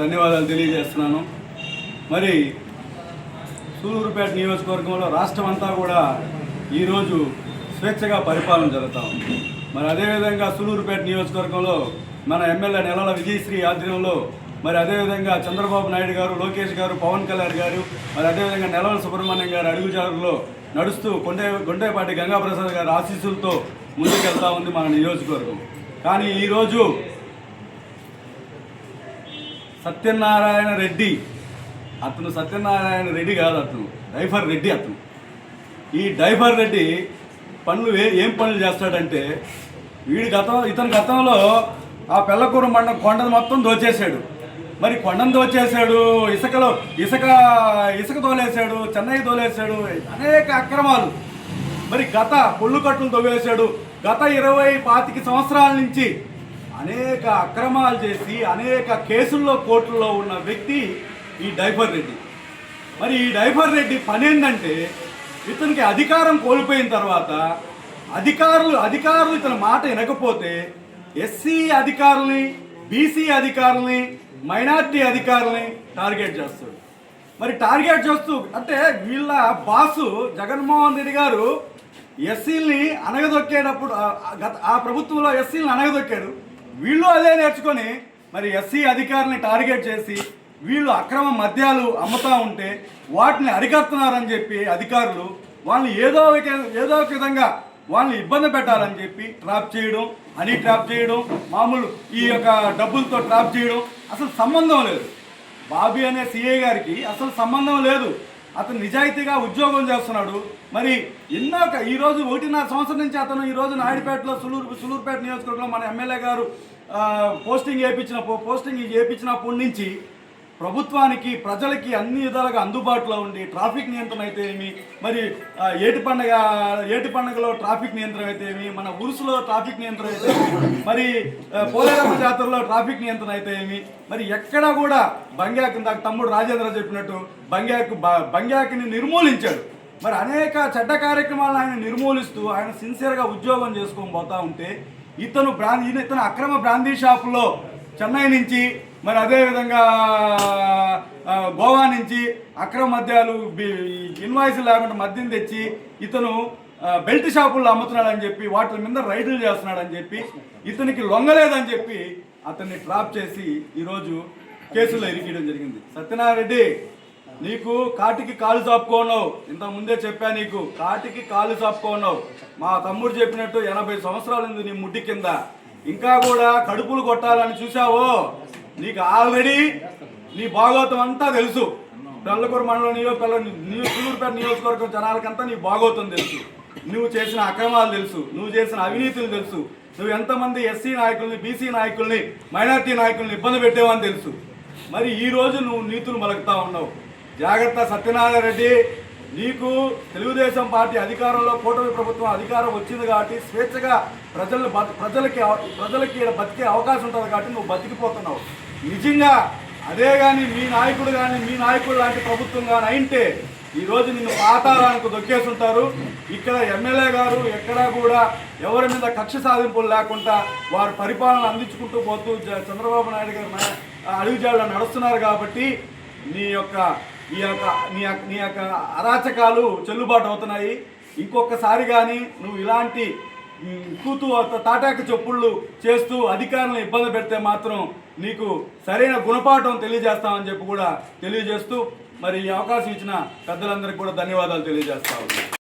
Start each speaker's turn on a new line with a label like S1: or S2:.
S1: ధన్యవాదాలు తెలియజేస్తున్నాను. మరి సూలూరుపేట నియోజకవర్గంలో రాష్ట్రం అంతా కూడా ఈరోజు స్వేచ్ఛగా పరిపాలన జరుగుతాం ఉంది. మరి అదేవిధంగా సూలూరుపేట నియోజకవర్గంలో మన ఎమ్మెల్యే నెలల విజయశ్రీ ఆధ్వర్యంలో మరి అదేవిధంగా చంద్రబాబు నాయుడు గారు లోకేష్ గారు పవన్ కళ్యాణ్ గారు మరి అదేవిధంగా నెలల సుబ్రహ్మణ్యం గారు అడుగుజారులో నడుస్తూ కొండే కొండేపాటి గంగాప్రసాద్ గారి ఆశీస్సులతో ముందుకెళ్తా ఉంది మన నియోజకవర్గం. కానీ ఈరోజు సత్యనారాయణ రెడ్డి. అతను సత్యనారాయణ రెడ్డి కాదు అతను. డైఫర్ రెడ్డి అతను. ఈ డైఫర్ రెడ్డి పనులు ఏ ఏం పనులు చేస్తాడంటే వీడి గతం ఇతని గతంలో ఆ పెళ్ళకూర మండలం కొండను మొత్తం దోచేశాడు. మరి కొండను దోచేశాడు ఇసుకలో ఇసుక ఇసుక తోలేశాడు చెన్నై తోలేశాడు అనేక అక్రమాలు. మరి గత పొళ్ళు కట్టులు తవ్వేశాడు. గత ఇరవై పాతిక సంవత్సరాల నుంచి అనేక అక్రమాలు చేసి అనేక కేసుల్లో కోర్టుల్లో ఉన్న వ్యక్తి ఈ డైఫర్ రెడ్డి. మరి ఈ డైఫర్ రెడ్డి పని ఏంటంటే ఇతనికి అధికారం కోల్పోయిన తర్వాత అధికారులు అధికారులు ఇతని మాట వినకపోతే ఎస్సీ అధికారుల్ని బీసీ అధికారుల్ని మైనార్టీ అధికారుల్ని టార్గెట్ చేస్తాడు. మరి టార్గెట్ చేస్తూ అంటే వీళ్ళ బాసు జగన్మోహన్ రెడ్డి గారు ఎస్సీల్ని అనగదొక్కేటప్పుడు గత- ఆ ప్రభుత్వంలో ఎస్సీలను అనగదొక్కాడు. వీళ్ళు అదే నేర్చుకొని మరి ఎస్సీ అధికారుల్ని టార్గెట్ చేసి వీళ్ళు అక్రమ మద్యాలు అమ్ముతా ఉంటే వాటిని అరికడుతున్నారని చెప్పి అధికారులు వాళ్ళని ఏదో ఒక ఏదో ఒక విధంగా వాళ్ళని ఇబ్బంది పెట్టాలని చెప్పి ట్రాప్ చేయడం హనీ ట్రాప్ చేయడం మామూలు ఈ యొక్క డబ్బులతో ట్రాప్ చేయడం అసలు సంబంధం లేదు. బాబీ అనే సీఏ గారికి అసలు సంబంధం లేదు. అతను నిజాయితీగా ఉద్యోగం చేస్తున్నాడు. మరి ఎన్నో ఈరోజు ఈ రోజు ఒకటిన్నర సంవత్సరం నుంచి అతను ఈ రోజు నాయుడుపేటలో సులూరు సులూరుపేట నియోజకవర్గంలో మన ఎమ్మెల్యే గారు పోస్టింగ్ వేయించిన పో- పోస్టింగ్ వేయించినప్పటి నుంచి ప్రభుత్వానికి ప్రజలకి అన్ని విధాలుగా అందుబాటులో ఉండి ట్రాఫిక్ నియంత్రణ అయితే ఏమి? మరి ఏటి పండగ ఏటి పండగలో ట్రాఫిక్ నియంత్రణ అయితే ఏమి? మన ఉరుసులో ట్రాఫిక్ నియంత్రణ అయితే ఏమి? మరి పోలేరమ్మ జాతరలో ట్రాఫిక్ నియంత్రణ అయితే ఏమి? మరి ఎక్కడా కూడా బంగ్యాక్ ఇందాక తమ్ముడు రాజేంద్ర చెప్పినట్టు బంగ్యాక్ బ- బంగ్యాక్ని నిర్మూలించాడు. మరి అనేక చెడ్డ కార్యక్రమాలను ఆయన నిర్మూలిస్తూ ఆయన సిన్సియర్గా ఉద్యోగం చేసుకొని పోతా ఉంటే ఇతను బ్రాండ్ ఇతను అక్రమ బ్రాందీ షాపులో చెన్నై నుంచి మరి అదేవిధంగా గోవా నుంచి అక్రమ మద్యాలు ఇన్వాయిస్ లేకుండా మద్యం తెచ్చి ఇతను బెల్ట్ షాపుల్లో అమ్ముతున్నాడని చెప్పి వాటి మీద రైడ్లు చేస్తున్నాడని చెప్పి ఇతనికి లొంగలేదని చెప్పి అతన్ని ట్రాప్ చేసి ఈరోజు కేసులో ఇరికియడం జరిగింది. సత్యనారాయణరెడ్డి నీకు కాటికి కాలు చాపుకోనవు ఇంత ముందే చెప్పా నీకు కాటికి కాలు చాపుకోనవు మా తమ్ముడు చెప్పినట్టు ఎనభై సంవత్సరాలు ఉంది నీ ముడ్డి కింద. ఇంకా కూడా కడుపులు కొట్టాలని చూసావో నీకు ఆల్రెడీ నీ భాగోతం అంతా తెలుసు. పెళ్ళకూరు మండలం నియోజకవర్గ నియో నియోజకవర్గం జనాలకంతా నీ భాగోతం తెలుసు. నువ్వు చేసిన అక్రమాలు తెలుసు. నువ్వు చేసిన అవినీతులు తెలుసు. నువ్వు ఎంతమంది ఎస్సీ నాయకుల్ని బీసీ నాయకుల్ని మైనార్టీ నాయకుల్ని ఇబ్బంది పెట్టేవని తెలుసు. మరి ఈ రోజు నువ్వు నీతులు మలుగుతా ఉన్నావు. జాగ్రత్త సత్యనారాయణ రెడ్డి నీకు తెలుగుదేశం పార్టీ అధికారంలో కూటమి ప్రభుత్వం అధికారం వచ్చింది కాబట్టి స్వేచ్ఛగా ప్రజలు ప్రజలకి అవ- ప్రజలకి బతికే అవకాశం ఉంటుంది కాబట్టి నువ్వు బతికిపోతున్నావు. నిజంగా అదే కానీ మీ నాయకుడు కానీ మీ నాయకుడు లాంటి ప్రభుత్వం కానీ అయింటే ఈరోజు నిన్ను పాతాళానికి దొక్కేసుంటారు. ఇక్కడ ఎమ్మెల్యే గారు ఎక్కడా కూడా ఎవరి మీద కక్ష సాధింపులు లేకుండా వారు పరిపాలన అందించుకుంటూ పోతూ చంద్రబాబు నాయుడు గారు నా- అడుగుజాడలో నడుస్తున్నారు కాబట్టి నీ యొక్క ఈ యొక్క నీ యొక్క నీ యొక్క అరాచకాలు చెల్లుబాటు అవుతున్నాయి. ఇంకొకసారి కానీ నువ్వు ఇలాంటి కూతు తాటాక చెప్పుళ్ళు చేస్తూ అధికారులను ఇబ్బంది పెడితే మాత్రం నీకు సరైన గుణపాఠం తెలియజేస్తామని చెప్పి కూడా తెలియజేస్తూ మరి ఈ అవకాశం ఇచ్చిన పెద్దలందరికీ కూడా ధన్యవాదాలు తెలియజేస్తా